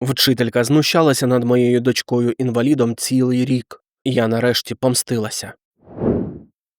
Вчителька знущалася над моєю дочкою інвалідом цілий рік, я нарешті помстилася.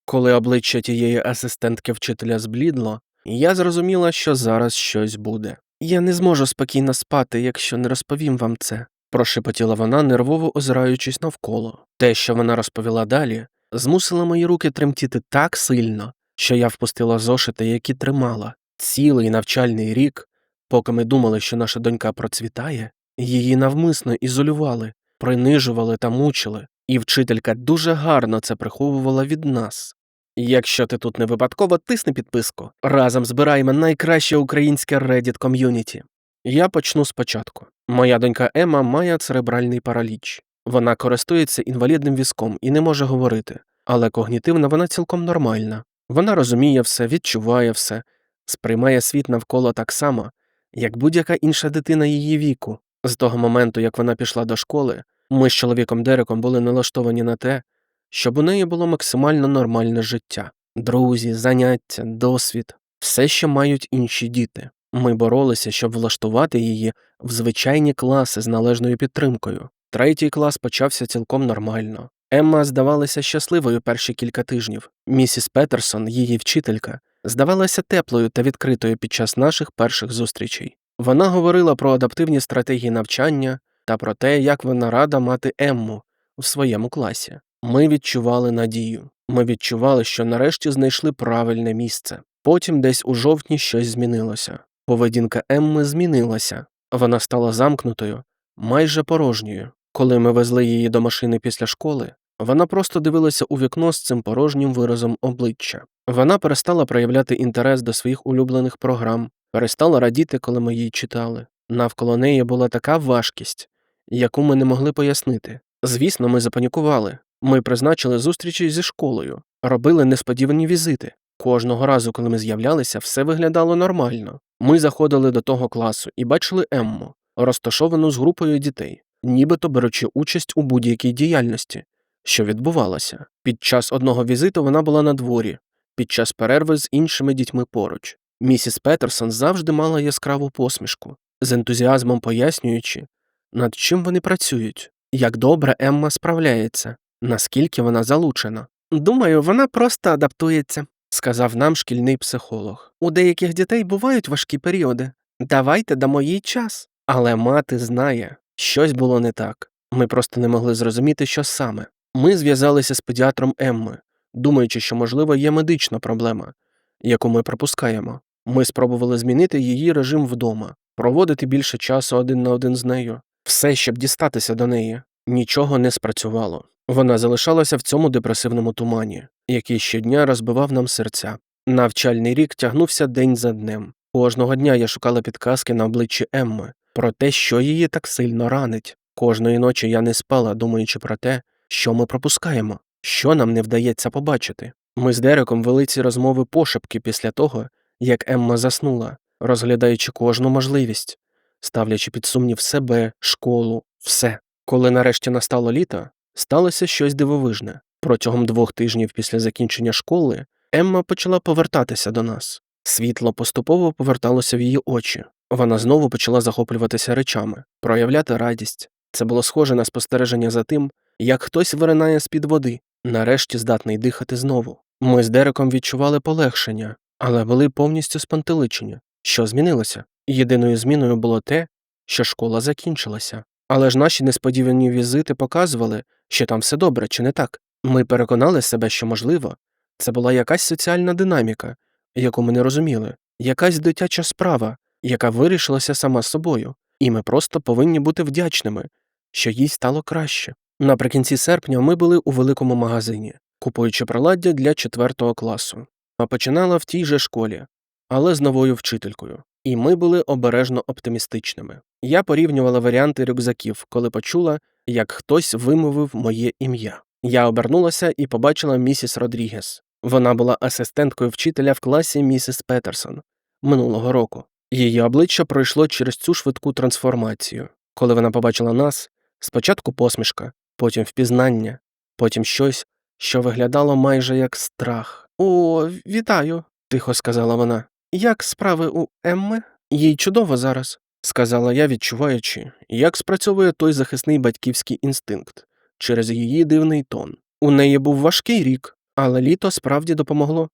Коли обличчя тієї асистентки вчителя зблідло, я зрозуміла, що зараз щось буде. Я не зможу спокійно спати, якщо не розповім вам це, прошепотіла вона, нервово озираючись навколо. Те, що вона розповіла далі, змусило мої руки тремтіти так сильно, що я впустила зошити, які тримала. Цілий навчальний рік, поки ми думали, що наша донька процвітає, її навмисно ізолювали, принижували та мучили, і вчителька дуже гарно це приховувала від нас. Якщо ти тут не випадково, тисни підписку. Разом збираємо найкраще українське Reddit ком'юніті. Я почну спочатку. Моя донька Ема має церебральний параліч. Вона користується інвалідним візком і не може говорити, але когнітивно вона цілком нормальна. Вона розуміє все, відчуває все, сприймає світ навколо так само, як будь-яка інша дитина її віку. З того моменту, як вона пішла до школи, ми з чоловіком Дереком були налаштовані на те, щоб у неї було максимально нормальне життя, друзі, заняття, досвід, все, що мають інші діти. Ми боролися, щоб влаштувати її в звичайні класи з належною підтримкою. Третій клас почався цілком нормально. Емма здавалася щасливою перші кілька тижнів. Місіс Петерсон, її вчителька, здавалася теплою та відкритою під час наших перших зустрічей. Вона говорила про адаптивні стратегії навчання та про те, як вона рада мати Емму в своєму класі. Ми відчували надію. Ми відчували, що нарешті знайшли правильне місце. Потім десь у жовтні щось змінилося. Поведінка Емми змінилася. Вона стала замкнутою, майже порожньою. Коли ми везли її до машини після школи, вона просто дивилася у вікно з цим порожнім виразом обличчя. Вона перестала проявляти інтерес до своїх улюблених програм, перестала радіти, коли ми її читали. Навколо неї була така важкість, яку ми не могли пояснити. Звісно, ми запанікували. Ми призначили зустрічі зі школою, робили несподівані візити. Кожного разу, коли ми з'являлися, все виглядало нормально. Ми заходили до того класу і бачили Емму, розташовану з групою дітей, нібито беручи участь у будь-якій діяльності, що відбувалося. Під час одного візиту вона була на дворі, під час перерви з іншими дітьми поруч. Місіс Петерсон завжди мала яскраву посмішку, з ентузіазмом пояснюючи, над чим вони працюють, як добре Емма справляється, наскільки вона залучена. Думаю, вона просто адаптується, сказав нам шкільний психолог. У деяких дітей бувають важкі періоди. Давайте дамо їй час. Але мати знає, щось було не так. Ми просто не могли зрозуміти, що саме. Ми зв'язалися з педіатром Емми, думаючи, що, можливо, є медична проблема, яку ми пропускаємо. Ми спробували змінити її режим вдома, проводити більше часу один на один з нею, все, щоб дістатися до неї. Нічого не спрацювало. Вона залишалася в цьому депресивному тумані, який щодня розбивав нам серця. Навчальний рік тягнувся день за днем. Кожного дня я шукала підказки на обличчі Емми про те, що її так сильно ранить. Кожної ночі я не спала, думаючи про те, що ми пропускаємо, що нам не вдається побачити. Ми з Дереком вели ці розмови пошепки після того, як Емма заснула, розглядаючи кожну можливість, ставлячи під сумнів себе, школу, все. Коли нарешті настало літо, сталося щось дивовижне. Протягом двох тижнів після закінчення школи Емма почала повертатися до нас. Світло поступово поверталося в її очі. Вона знову почала захоплюватися речами, проявляти радість. Це було схоже на спостереження за тим, як хтось виринає з-під води, нарешті здатний дихати знову. Ми з Дереком відчували полегшення, але були повністю спантеличені. Що змінилося? Єдиною зміною було те, що школа закінчилася. Але ж наші несподівані візити показували, що там все добре, чи не так. Ми переконали себе, що, можливо, це була якась соціальна динаміка, яку ми не розуміли, якась дитяча справа, яка вирішилася сама собою, і ми просто повинні бути вдячними, що їй стало краще. Наприкінці серпня ми були у великому магазині, купуючи приладдя для четвертого класу. Починала в тій же школі, але з новою вчителькою. І ми були обережно оптимістичними. Я порівнювала варіанти рюкзаків, коли почула, як хтось вимовив моє ім'я. Я обернулася і побачила місіс Родрігес. Вона була асистенткою вчителя в класі місіс Петерсон минулого року. Її обличчя пройшло через цю швидку трансформацію. Коли вона побачила нас, спочатку посмішка, потім впізнання, потім щось, що виглядало майже як страх. О, вітаю, тихо сказала вона. Як справи у Емми? Їй чудово зараз. сказала я, відчуваючи, як спрацьовує той захисний батьківський інстинкт через її дивний тон. У неї був важкий рік, але літо справді допомогло.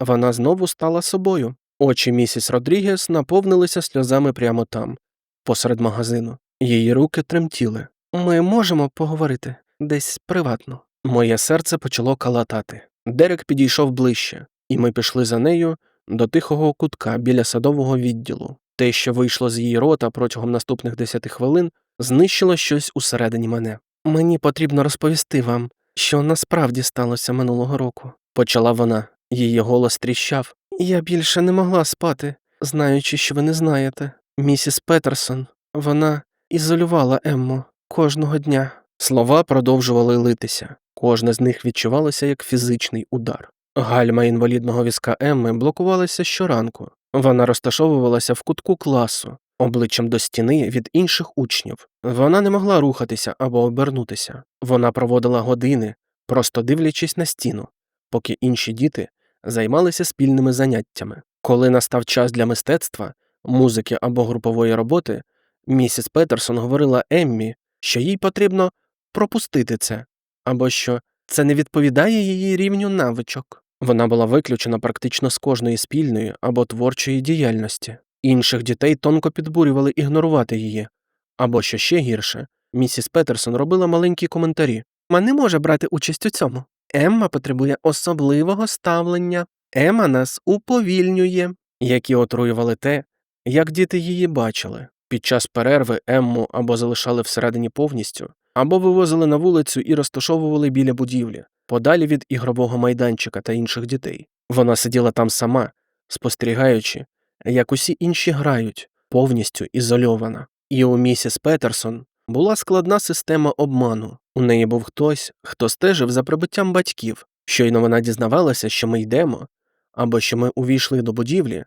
Вона знову стала собою. Очі місіс Родрігес наповнилися сльозами прямо там, посеред магазину. Її руки тремтіли. Ми можемо поговорити десь приватно. Моє серце почало калатати. Дерек підійшов ближче, і ми пішли за нею до тихого кутка біля садового відділу. Те, що вийшло з її рота протягом наступних десяти хвилин, знищило щось усередині мене. Мені потрібно розповісти вам, що насправді сталося минулого року, почала вона. Її голос тріщав. Я більше не могла спати, знаючи, що ви не знаєте. Місіс Петерсон, вона ізолювала Емму кожного дня. Слова продовжували литися. Кожне з них відчувалося як фізичний удар. Гальма інвалідного візка Емми блокувалася щоранку. Вона розташовувалася в кутку класу, обличчям до стіни від інших учнів. Вона не могла рухатися або обернутися. Вона проводила години, просто дивлячись на стіну, поки інші діти займалися спільними заняттями. Коли настав час для мистецтва, музики або групової роботи, місіс Петерсон говорила Еммі, що їй потрібно пропустити це, або що це не відповідає її рівню навичок. Вона була виключена практично з кожної спільної або творчої діяльності. Інших дітей тонко підбурювали ігнорувати її. Або що ще гірше, місіс Петерсон робила маленькі коментарі. Ма не може брати участь у цьому. Емма потребує особливого ставлення. Ема нас уповільнює, які отруювали те, як діти її бачили. Під час перерви Емму або залишали всередині повністю, або вивозили на вулицю і розташовували біля будівлі, подалі від ігрового майданчика та інших дітей. Вона сиділа там сама, спостерігаючи, як усі інші грають, повністю ізольована. І у місіс Петерсон була складна система обману. У неї був хтось, хто стежив за прибуттям батьків. Щойно вона дізнавалася, що ми йдемо, або що ми увійшли до будівлі,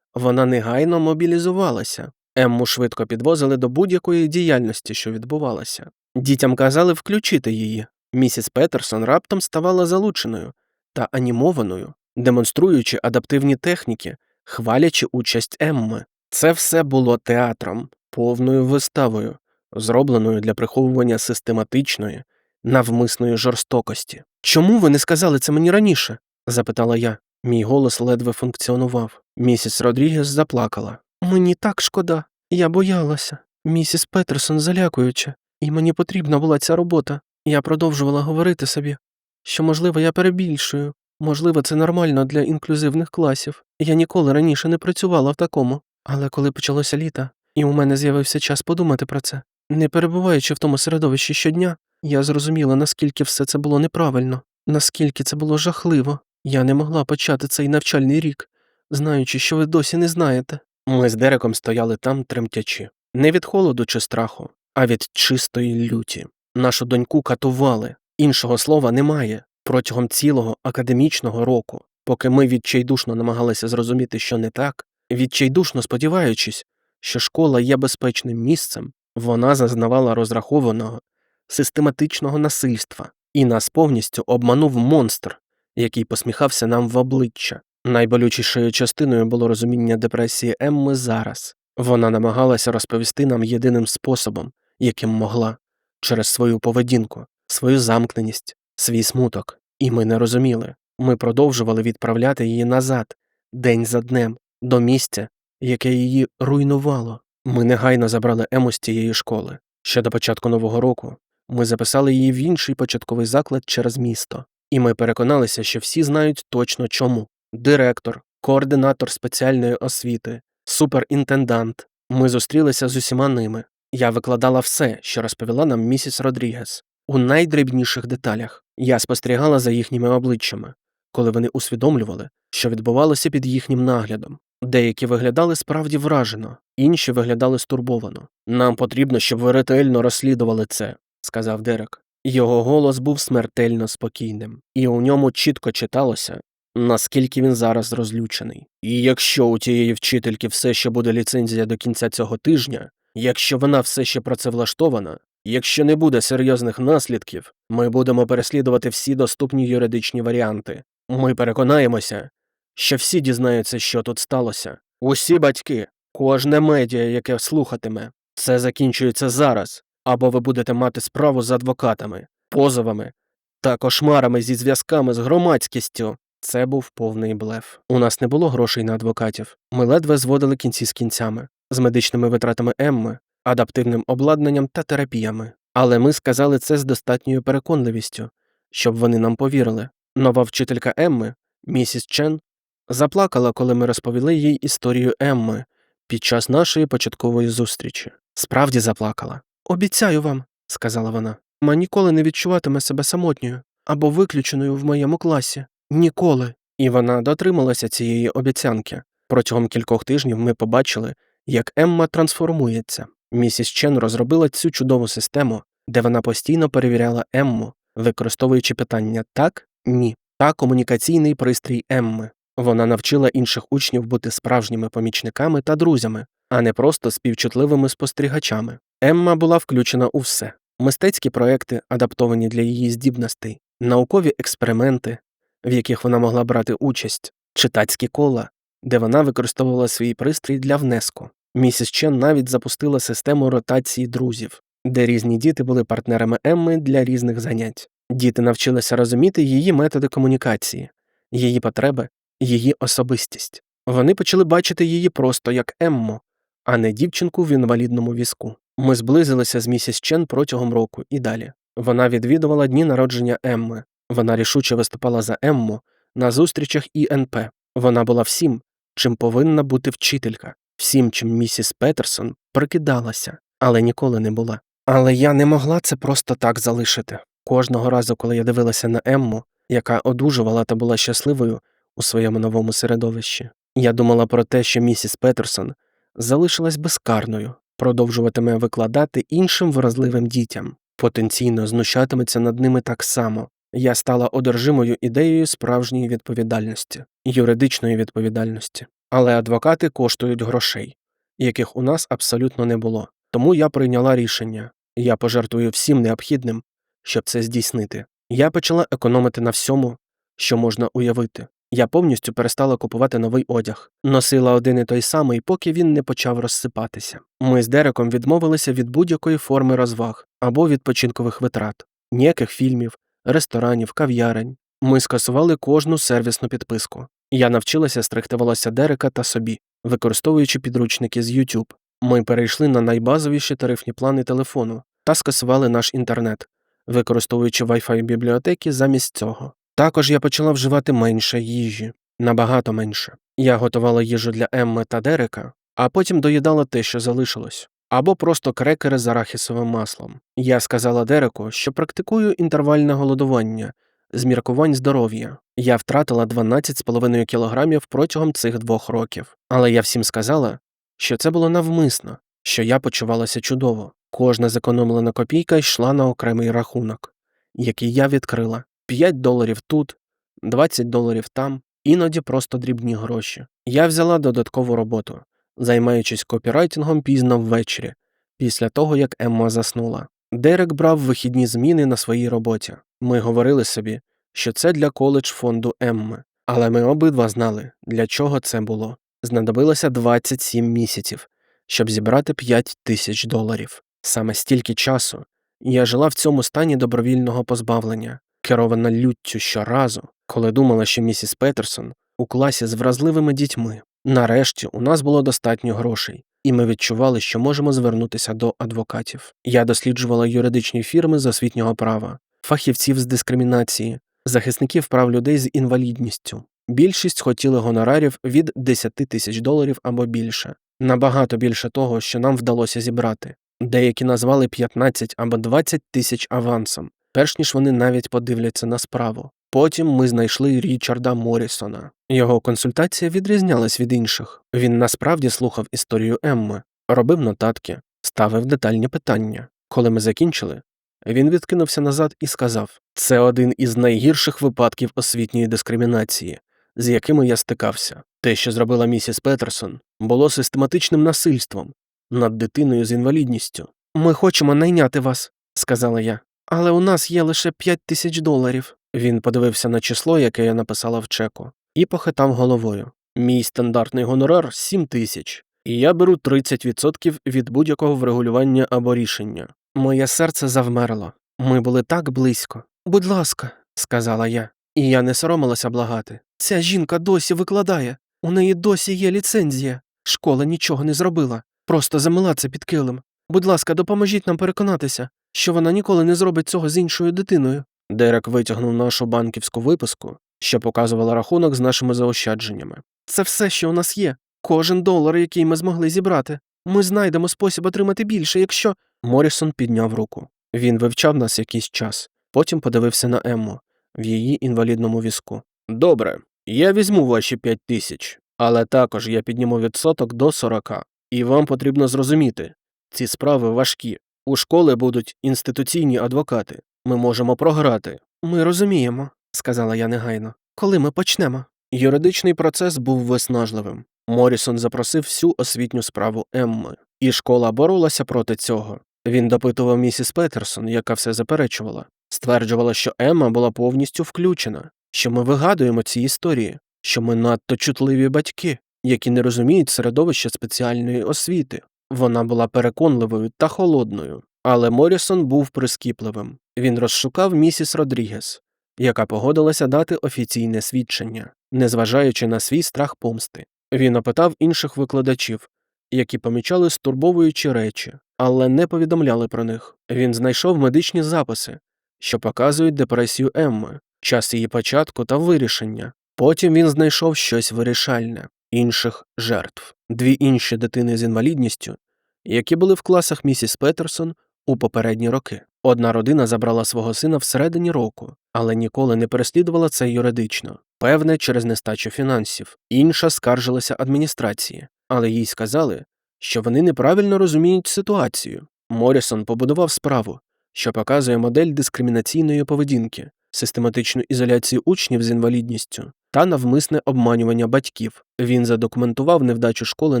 вона негайно мобілізувалася. Емму швидко підвозили до будь-якої діяльності, що відбувалася. Дітям казали включити її. Місіс Петерсон раптом ставала залученою та анімованою, демонструючи адаптивні техніки, хвалячи участь Емми. Це все було театром, повною виставою, зробленою для приховування систематичної, навмисної жорстокості. Чому ви не сказали це мені раніше? запитала я. Мій голос ледве функціонував. Місіс Родрігес заплакала. Мені так шкода. Я боялася. Місіс Петерсон залякуюча, і мені потрібна була ця робота. Я продовжувала говорити собі, що, можливо, я перебільшую, можливо, це нормально для інклюзивних класів. Я ніколи раніше не працювала в такому. Але коли почалося літо, і у мене з'явився час подумати про це, не перебуваючи в тому середовищі щодня, я зрозуміла, наскільки все це було неправильно, наскільки це було жахливо. Я не могла почати цей навчальний рік, знаючи, що ви досі не знаєте. Ми з Дереком стояли там, тремтячи, не від холоду чи страху, а від чистої люті. Нашу доньку катували, іншого слова немає. Протягом цілого академічного року, поки ми відчайдушно намагалися зрозуміти, що не так, відчайдушно сподіваючись, що школа є безпечним місцем, вона зазнавала розрахованого, систематичного насильства, і нас повністю обманув монстр, який посміхався нам в обличчя. Найболючішою частиною було розуміння депресії Емми зараз. Вона намагалася розповісти нам єдиним способом, яким могла, через свою поведінку, свою замкненість, свій смуток. І ми не розуміли. Ми продовжували відправляти її назад, день за днем, до місця, яке її руйнувало. Ми негайно забрали Ему з тієї школи. Ще до початку нового року ми записали її в інший початковий заклад через місто, і ми переконалися, що всі знають точно чому директор, координатор спеціальної освіти, суперінтендант. Ми зустрілися з усіма ними. Я викладала все, що розповіла нам місіс Родрігес, у найдрібніших деталях. Я спостерігала за їхніми обличчями, коли вони усвідомлювали, що відбувалося під їхнім наглядом. Деякі виглядали справді вражено, інші виглядали стурбовано. Нам потрібно, щоб ви ретельно розслідували це, сказав Дерек. Його голос був смертельно спокійним, і у ньому чітко читалося, наскільки він зараз розлючений. І якщо у тієї вчительки все ще буде ліцензія до кінця цього тижня, якщо вона все ще працевлаштована, якщо не буде серйозних наслідків, ми будемо переслідувати всі доступні юридичні варіанти. Ми переконаємося, що всі дізнаються, що тут сталося. Усі батьки, Кожне медіа, яке слухатиме, це закінчується зараз, або ви будете мати справу з адвокатами, позовами та кошмарами зі зв'язками з громадськістю. Це був повний блеф. У нас не було грошей на адвокатів. Ми ледве зводили кінці з кінцями, з медичними витратами Емми, адаптивним обладнанням та терапіями. Але ми сказали це з достатньою переконливістю, щоб вони нам повірили. Нова вчителька Емми, місіс Чен, заплакала, коли ми розповіли їй історію Емми під час нашої початкової зустрічі. Справді заплакала. Обіцяю вам, сказала вона, ма ніколи не відчуватиме себе самотньою або виключеною в моєму класі. Ніколи. І вона дотрималася цієї обіцянки. Протягом кількох тижнів ми побачили, як Емма трансформується. Місіс Чен розробила цю чудову систему, де вона постійно перевіряла Емму, використовуючи питання так, ні та комунікаційний пристрій Емми. Вона навчила інших учнів бути справжніми помічниками та друзями, а не просто співчутливими спостерігачами. Емма була включена у все: мистецькі проекти, адаптовані для її здібностей, наукові експерименти, в яких вона могла брати участь, читацькі кола, де вона використовувала свій пристрій для внеску. Місіс Чен навіть запустила систему ротації друзів, де різні діти були партнерами Емми для різних занять. Діти навчилися розуміти її методи комунікації, її потреби, її особистість. Вони почали бачити її просто як Емму, а не дівчинку в інвалідному візку. Ми зблизилися з місіс Чен протягом року і далі. Вона відвідувала дні народження Емми. Вона рішуче виступала за Емму на зустрічах ІНП. Вона була всім, чим повинна бути вчителька, всім, чим місіс Петерсон прикидалася, але ніколи не була. Але я не могла це просто так залишити. Кожного разу, коли я дивилася на Емму, яка одужувала та була щасливою у своєму новому середовищі, я думала про те, що місіс Петерсон залишилась безкарною, продовжуватиме викладати іншим вразливим дітям, потенційно знущатиметься над ними так само. Я стала одержимою ідеєю справжньої відповідальності, юридичної відповідальності. Але адвокати коштують грошей, яких у нас абсолютно не було. Тому я прийняла рішення я пожертвую всім необхідним, щоб це здійснити. Я почала економити на всьому, що можна уявити. Я повністю перестала купувати новий одяг, носила один і той самий, поки він не почав розсипатися. Ми з Дереком відмовилися від будь-якої форми розваг або відпочинкових витрат, ніяких фільмів, ресторанів, кав'ярень. Ми скасували кожну сервісну підписку. Я навчилася стригти волосся Дерека та собі, використовуючи підручники з YouTube. Ми перейшли на найбазовіші тарифні плани телефону та скасували наш інтернет, використовуючи Wi-Fi бібліотеки замість цього. Також я почала вживати менше їжі, набагато менше. Я готувала їжу для Емми та Дерека, а потім доїдала те, що залишилось, або просто крекери з арахісовим маслом. Я сказала Дереку, що практикую інтервальне голодування з міркувань здоров'я. Я втратила 12,5 кілограмів протягом цих двох років, але я всім сказала, що це було навмисно, що я почувалася чудово. Кожна зекономлена копійка йшла на окремий рахунок, який я відкрила. 5 доларів тут, 20 доларів там, іноді просто дрібні гроші. Я взяла додаткову роботу, займаючись копірайтингом пізно ввечері, після того як Емма заснула. Дерек брав вихідні зміни на своїй роботі. Ми говорили собі, що це для коледж фонду Емми, але ми обидва знали, для чого це було. Знадобилося 27 місяців, щоб зібрати 5 тисяч доларів. Саме стільки часу я жила в цьому стані добровільного позбавлення, керована люттю щоразу, коли думала, що місіс Петерсон у класі з вразливими дітьми. Нарешті у нас було достатньо грошей, і ми відчували, що можемо звернутися до адвокатів. Я досліджувала юридичні фірми з освітнього права, фахівців з дискримінації, захисників прав людей з інвалідністю. Більшість хотіли гонорарів від 10 тисяч доларів або більше, набагато більше того, що нам вдалося зібрати. Деякі назвали 15 або 20 тисяч авансом, перш ніж вони навіть подивляться на справу. Потім ми знайшли Річарда Морісона. Його консультація відрізнялась від інших. Він насправді слухав історію Емми, робив нотатки, ставив детальні питання. Коли ми закінчили, він відкинувся назад і сказав: це один із найгірших випадків освітньої дискримінації, з якими я стикався. Те, що зробила місіс Петерсон, було систематичним насильством над дитиною з інвалідністю. Ми хочемо найняти вас, сказала я, але у нас є лише 5 тисяч доларів. Він подивився на число, яке я написала в чеку, і похитав головою. Мій стандартний гонорар 7 тисяч. і я беру 30% від будь-якого врегулювання або рішення. Моє серце завмерло. Ми були так близько. Будь ласка, сказала я, і я не соромилася благати. Ця жінка досі викладає. У неї досі є ліцензія. Школа нічого не зробила, просто замила це під килим. Будь ласка, допоможіть нам переконатися, що вона ніколи не зробить цього з іншою дитиною. Дерек витягнув нашу банківську виписку, що показувала рахунок з нашими заощадженнями. Це все, що у нас є. Кожен долар, який ми змогли зібрати. Ми знайдемо спосіб отримати більше, якщо. Морісон підняв руку. Він вивчав нас якийсь час, потім подивився на Емму в її інвалідному візку. Добре, я візьму ваші п'ять тисяч, але також я підніму відсоток до 40. І вам потрібно зрозуміти, ці справи важкі. У школи будуть інституційні адвокати. Ми можемо програти. Ми розуміємо, сказала я негайно. Коли ми почнемо? Юридичний процес був виснажливим. Морісон запросив всю освітню справу Емми, і школа боролася проти цього. Він допитував місіс Петерсон, яка все заперечувала, стверджувала, що Емма була повністю включена, що ми вигадуємо ці історії, що ми надто чутливі батьки, які не розуміють середовище спеціальної освіти. Вона була переконливою та холодною, але Морісон був прискіпливим. Він розшукав місіс Родрігес, яка погодилася дати офіційне свідчення, незважаючи на свій страх помсти. Він опитав інших викладачів, які помічали стурбовуючі речі, але не повідомляли про них. Він знайшов медичні записи, що показують депресію Емми, час її початку та вирішення. Потім він знайшов щось вирішальне інших жертв, дві інші дитини з інвалідністю, які були в класах місіс Петерсон у попередні роки. Одна родина забрала свого сина всередині року, але ніколи не переслідувала це юридично, певне, через нестачу фінансів. Інша скаржилася адміністрації, але їй сказали, що вони неправильно розуміють ситуацію. Морісон побудував справу, що показує модель дискримінаційної поведінки, систематичну ізоляцію учнів з інвалідністю та навмисне обманювання батьків. Він задокументував невдачу школи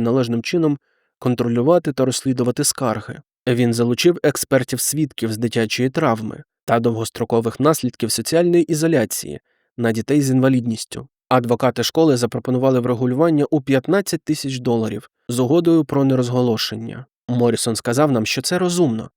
належним чином контролювати та розслідувати скарги. Він залучив експертів свідків з дитячої травми та довгострокових наслідків соціальної ізоляції на дітей з інвалідністю. Адвокати школи запропонували врегулювання у 15 тисяч доларів з угодою про нерозголошення. Морісон сказав нам, що це розумно,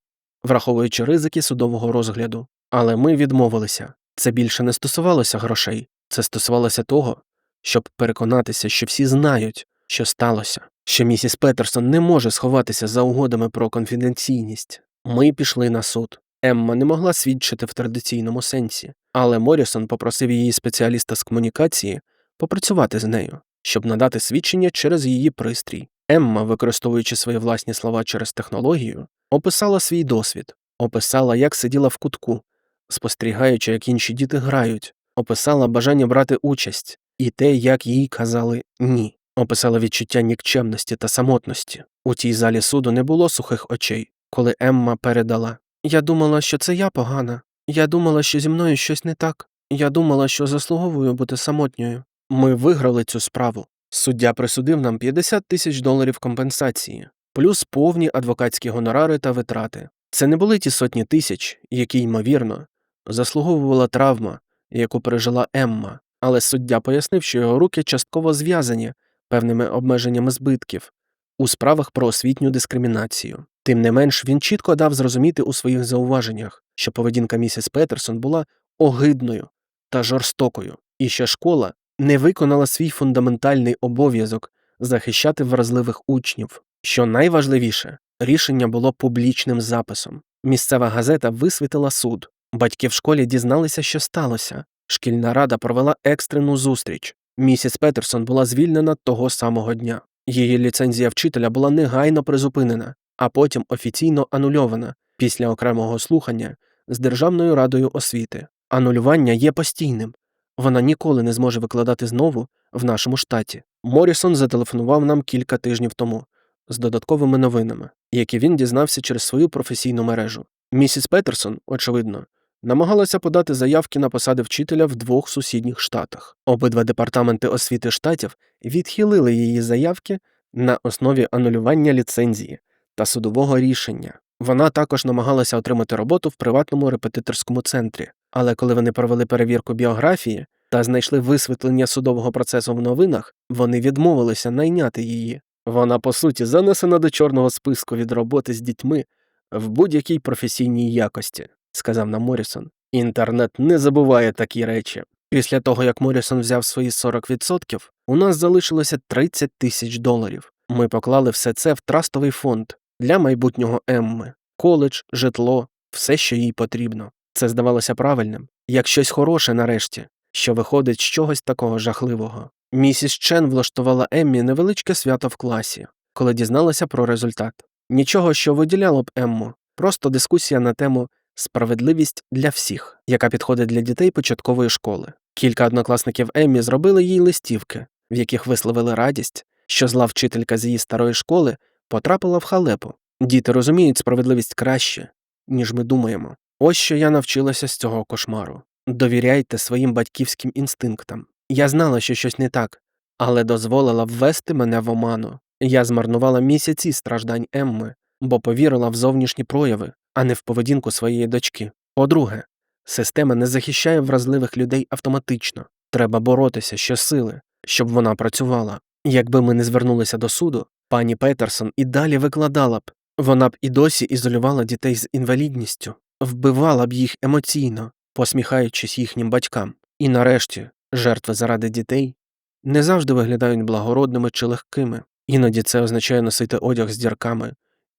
враховуючи ризики судового розгляду. Але ми відмовилися. Це більше не стосувалося грошей, це стосувалося того, щоб переконатися, що всі знають, що сталося, що місіс Петерсон не може сховатися за угодами про конфіденційність. Ми пішли на суд. Емма не могла свідчити в традиційному сенсі, але Морісон попросив її спеціаліста з комунікації попрацювати з нею, щоб надати свідчення через її пристрій. Емма, використовуючи свої власні слова через технологію, описала свій досвід, описала, як сиділа в кутку, спостерігаючи, як інші діти грають, описала бажання брати участь і те, як їй казали ні, описала відчуття нікчемності та самотності. У тій залі суду не було сухих очей, коли Емма передала Я думала, що це я погана. Я думала, що зі мною щось не так. Я думала, що заслуговую бути самотньою. Ми виграли цю справу. Суддя присудив нам 50 тисяч доларів компенсації, плюс повні адвокатські гонорари та витрати. Це не були ті сотні тисяч, які, ймовірно, заслуговувала травма, яку пережила Емма, але суддя пояснив, що його руки частково зв'язані певними обмеженнями збитків у справах про освітню дискримінацію. Тим не менш, він чітко дав зрозуміти у своїх зауваженнях, що поведінка місіс Петерсон була огидною та жорстокою, і що школа не виконала свій фундаментальний обов'язок захищати вразливих учнів. Що найважливіше, рішення було публічним записом. Місцева газета висвітила суд. Батьки в школі дізналися, що сталося. Шкільна рада провела екстрену зустріч. Місіс Петерсон була звільнена того самого дня. Її ліцензія вчителя була негайно призупинена, а потім офіційно анульована після окремого слухання з Державною радою освіти. Анулювання є постійним. Вона ніколи не зможе викладати знову в нашому штаті. Морісон зателефонував нам кілька тижнів тому з додатковими новинами, які він дізнався через свою професійну мережу. Місіс Петерсон, очевидно, намагалася подати заявки на посади вчителя в двох сусідніх штатах. Обидва департаменти освіти штатів відхилили її заявки на основі анулювання ліцензії та судового рішення. Вона також намагалася отримати роботу в приватному репетиторському центрі, але коли вони провели перевірку біографії та знайшли висвітлення судового процесу в новинах, вони відмовилися найняти її. Вона, по суті, занесена до чорного списку від роботи з дітьми в будь-якій професійній якості, сказав нам Морісон. Інтернет не забуває такі речі. Після того, як Морісон взяв свої 40%, у нас залишилося 30 тисяч доларів. Ми поклали все це в трастовий фонд для майбутнього Емми, коледж, житло, все, що їй потрібно. Це здавалося правильним, як щось хороше нарешті, що виходить з чогось такого жахливого. Місіс Чен влаштувала Еммі невеличке свято в класі, коли дізналася про результат. Нічого, що виділяло б Емму, просто дискусія на тему справедливість для всіх, яка підходить для дітей початкової школи. Кілька однокласників Еммі зробили їй листівки, в яких висловили радість, що зла вчителька з її старої школи потрапила в халепу. Діти розуміють справедливість краще, ніж ми думаємо. Ось що я навчилася з цього кошмару. Довіряйте своїм батьківським інстинктам. Я знала, що щось не так, але дозволила ввести мене в оману. Я змарнувала місяці страждань Емми, бо повірила в зовнішні прояви, а не в поведінку своєї дочки. По-друге, система не захищає вразливих людей автоматично. Треба боротися щосили, щоб вона працювала. Якби ми не звернулися до суду, пані Петерсон і далі викладала б. Вона б і досі ізолювала дітей з інвалідністю, вбивала б їх емоційно, посміхаючись їхнім батькам. І нарешті, жертви заради дітей не завжди виглядають благородними чи легкими. Іноді це означає носити одяг з дірками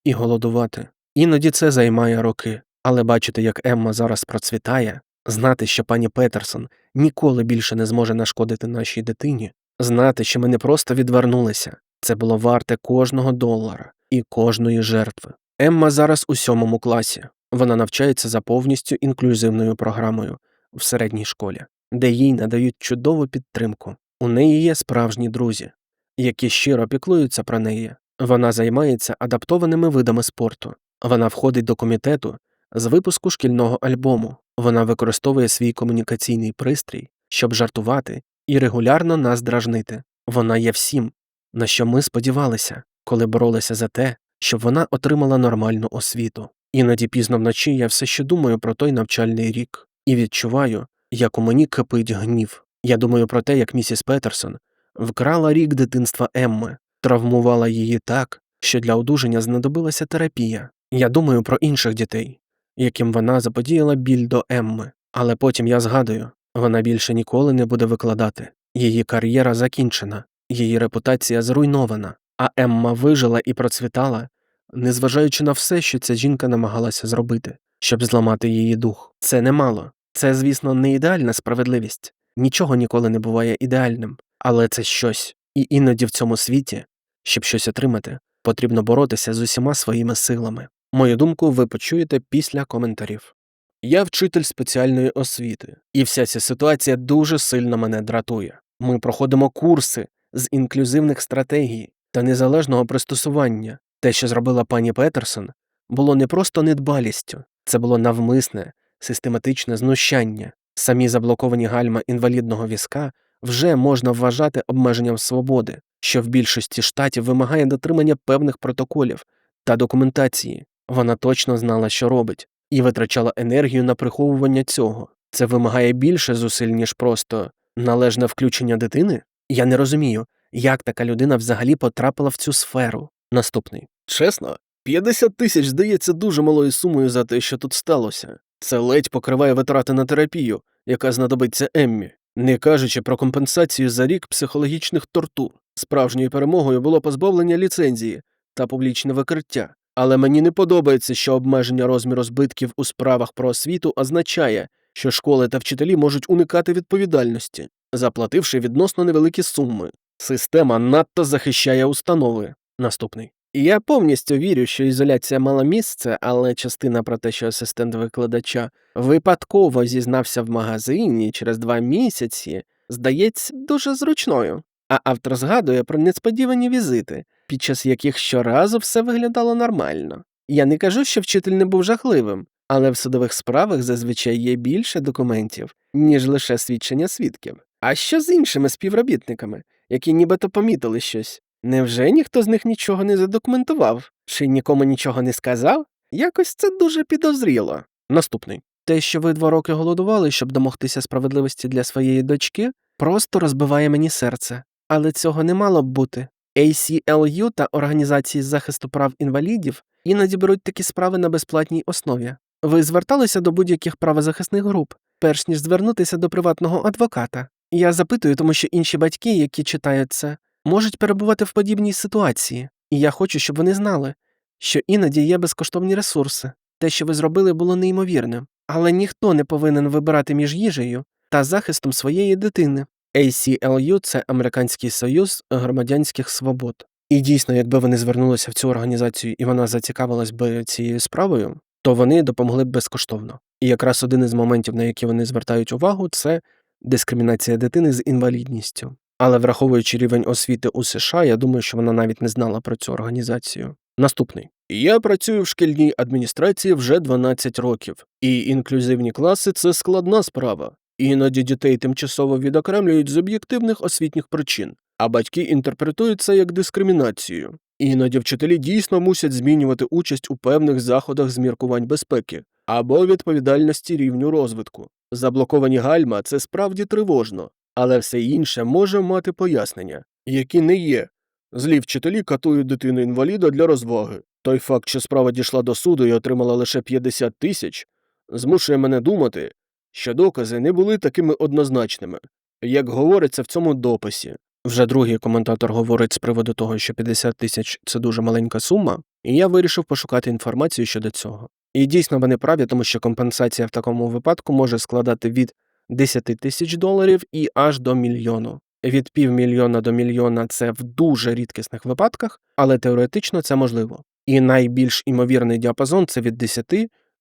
і голодувати. Іноді це займає роки. Але бачити, як Емма зараз процвітає, знати, що пані Петерсон ніколи більше не зможе нашкодити нашій дитині, знати, що ми не просто відвернулися, це було варте кожного долара і кожної жертви. Емма зараз у сьомому класі. Вона навчається за повністю інклюзивною програмою в середній школі, де їй надають чудову підтримку. У неї є справжні друзі, які щиро піклуються про неї. Вона займається адаптованими видами спорту. Вона входить до комітету з випуску шкільного альбому. Вона використовує свій комунікаційний пристрій, щоб жартувати і регулярно нас дражнити. Вона є всім, на що ми сподівалися, коли боролися за те, щоб вона отримала нормальну освіту. Іноді пізно вночі я все ще думаю про той навчальний рік і відчуваю, як у мені кипить гнів. Я думаю про те, як місіс Петерсон вкрала рік дитинства Емми, травмувала її так, що для одужання знадобилася терапія. Я думаю про інших дітей, яким вона заподіяла біль до Емми, але потім я згадую, вона більше ніколи не буде викладати. Її кар'єра закінчена, її репутація зруйнована, а Емма вижила і процвітала, незважаючи на все, що ця жінка намагалася зробити, щоб зламати її дух. Це немало. Це, звісно, не ідеальна справедливість. Нічого ніколи не буває ідеальним, але це щось. І іноді в цьому світі, щоб щось отримати, потрібно боротися з усіма своїми силами. Мою думку ви почуєте після коментарів. Я вчитель спеціальної освіти, і вся ця ситуація дуже сильно мене дратує. Ми проходимо курси з інклюзивних стратегій та незалежного пристосування. Те, що зробила пані Петерсон, було не просто недбалістю, це було навмисне, систематичне знущання. Самі заблоковані гальма інвалідного візка вже можна вважати обмеженням свободи, що в більшості штатів вимагає дотримання певних протоколів та документації. Вона точно знала, що робить, і витрачала енергію на приховування цього. Це вимагає більше зусиль, ніж просто належне включення дитини. Я не розумію, як така людина взагалі потрапила в цю сферу. Наступний. Чесно, 50 тисяч здається дуже малою сумою за те, що тут сталося. Це ледь покриває витрати на терапію, яка знадобиться Еммі, не кажучи про компенсацію за рік психологічних тортур. Справжньою перемогою було позбавлення ліцензії та публічне викриття. Але мені не подобається, що обмеження розміру збитків у справах про освіту означає, що школи та вчителі можуть уникати відповідальності, заплативши відносно невеликі суми. Система надто захищає установи. Наступний. Я повністю вірю, що ізоляція мала місце, але частина про те, що асистент викладача випадково зізнався в магазині через два місяці, здається дуже зручною. А автор згадує про несподівані візити, під час яких щоразу все виглядало нормально. Я не кажу, що вчитель не був жахливим, але в судових справах зазвичай є більше документів, ніж лише свідчення свідків. А що з іншими співробітниками, які нібито помітили щось? Невже ніхто з них нічого не задокументував чи нікому нічого не сказав? Якось це дуже підозріло. Наступний. Те, що ви два роки голодували, щоб домогтися справедливості для своєї дочки, просто розбиває мені серце. Але цього не мало б бути. ACLU та організації з захисту прав інвалідів іноді беруть такі справи на безплатній основі. Ви зверталися до будь-яких правозахисних груп, перш ніж звернутися до приватного адвоката. Я запитую, тому що інші батьки, які читають це, можуть перебувати в подібній ситуації, і я хочу, щоб вони знали, що іноді є безкоштовні ресурси. Те, що ви зробили, було неймовірним, але ніхто не повинен вибирати між їжею та захистом своєї дитини. ACLU – це Американський союз громадянських свобод. І дійсно, якби вони звернулися в цю організацію і вона зацікавилась би цією справою, то вони допомогли б безкоштовно. І якраз один із моментів, на які вони звертають увагу, це дискримінація дитини з інвалідністю. Але враховуючи рівень освіти у США, я думаю, що вона навіть не знала про цю організацію. Наступний. Я працюю в шкільній адміністрації вже 12 років, і інклюзивні класи це складна справа. Іноді дітей тимчасово відокремлюють з об'єктивних освітніх причин, а батьки інтерпретують це як дискримінацію. Іноді вчителі дійсно мусять змінювати участь у певних заходах з міркувань безпеки або відповідальності рівню розвитку. Заблоковані гальма це справді тривожно, але все інше може мати пояснення, які не є. Злі вчителі катують дитину інваліда для розваги. Той факт, що справа дійшла до суду і отримала лише 50 тисяч, змушує мене думати, що докази не були такими однозначними, як говориться в цьому дописі. Вже другий коментатор говорить з приводу того, що 50 тисяч це дуже маленька сума, і я вирішив пошукати інформацію щодо цього. І дійсно вони праві, тому що компенсація в такому випадку може складати від 10 тисяч доларів і аж до мільйону. Від півмільйона до мільйона це в дуже рідкісних випадках, але теоретично це можливо. І найбільш імовірний діапазон це від 10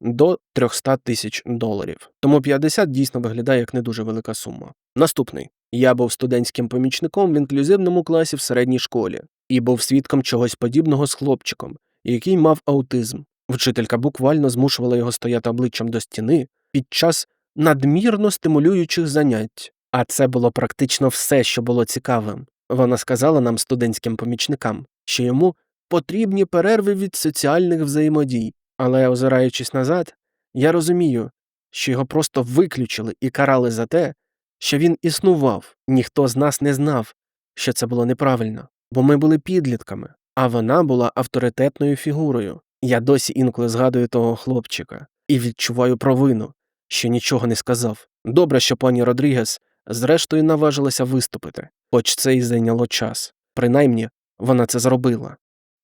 до 300 тисяч доларів. Тому 50 дійсно виглядає як не дуже велика сума. Наступний. Я був студентським помічником в інклюзивному класі в середній школі і був свідком чогось подібного з хлопчиком, який мав аутизм. Вчителька буквально змушувала його стояти обличчям до стіни під час надмірно стимулюючих занять. А це було практично все, що було цікавим. Вона сказала нам, студентським помічникам, що йому потрібні перерви від соціальних взаємодій. Але, озираючись назад, я розумію, що його просто виключили і карали за те, що він існував. Ніхто з нас не знав, що це було неправильно, бо ми були підлітками, а вона була авторитетною фігурою. Я досі інколи згадую того хлопчика і відчуваю провину, що нічого не сказав. Добре, що пані Родрігес зрештою наважилася виступити, хоч це і зайняло час. Принаймні, вона це зробила.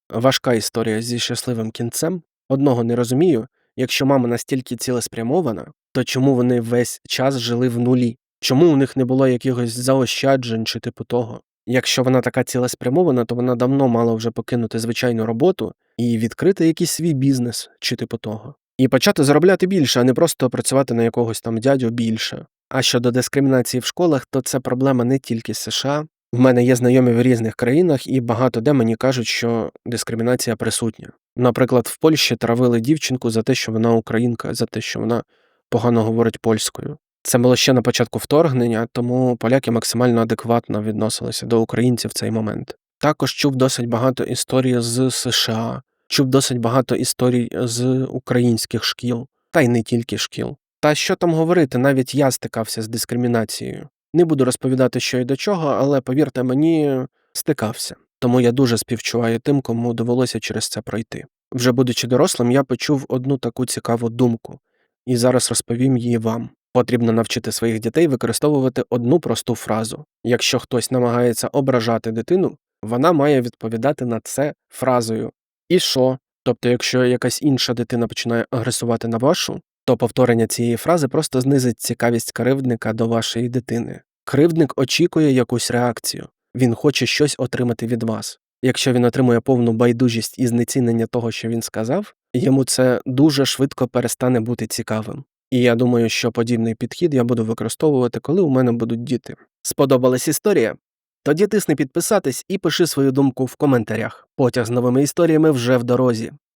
Важка історія зі щасливим кінцем. Одного не розумію, якщо мама настільки цілеспрямована, то чому вони весь час жили в нулі? Чому у них не було якихось заощаджень чи типу того? Якщо вона така цілеспрямована, то вона давно мала вже покинути звичайну роботу і відкрити якийсь свій бізнес чи типу того. І почати заробляти більше, а не просто працювати на якогось там дядю більше. А щодо дискримінації в школах, то це проблема не тільки США. В мене є знайомі в різних країнах, і багато де мені кажуть, що дискримінація присутня. Наприклад, в Польщі травили дівчинку за те, що вона українка, за те, що вона погано говорить польською. Це було ще на початку вторгнення, тому поляки максимально адекватно відносилися до українців в цей момент. Також чув досить багато історій з США, чув досить багато історій з українських шкіл, та й не тільки шкіл. Та що там говорити, навіть я стикався з дискримінацією. Не буду розповідати, що і до чого, але повірте мені, стикався. Тому я дуже співчуваю тим, кому довелося через це пройти. Вже будучи дорослим, я почув одну таку цікаву думку, і зараз розповім її вам. Потрібно навчити своїх дітей використовувати одну просту фразу. Якщо хтось намагається ображати дитину, вона має відповідати на це фразою І що? Тобто, якщо якась інша дитина починає агресувати на вашу, то повторення цієї фрази просто знизить цікавість кривдника до вашої дитини. Кривдник очікує якусь реакцію, він хоче щось отримати від вас. Якщо він отримує повну байдужість і знецінення того, що він сказав, йому це дуже швидко перестане бути цікавим. І я думаю, що подібний підхід я буду використовувати, коли у мене будуть діти. Сподобалась історія? Тоді тисни підписатись і пиши свою думку в коментарях. Потяг з новими історіями вже в дорозі.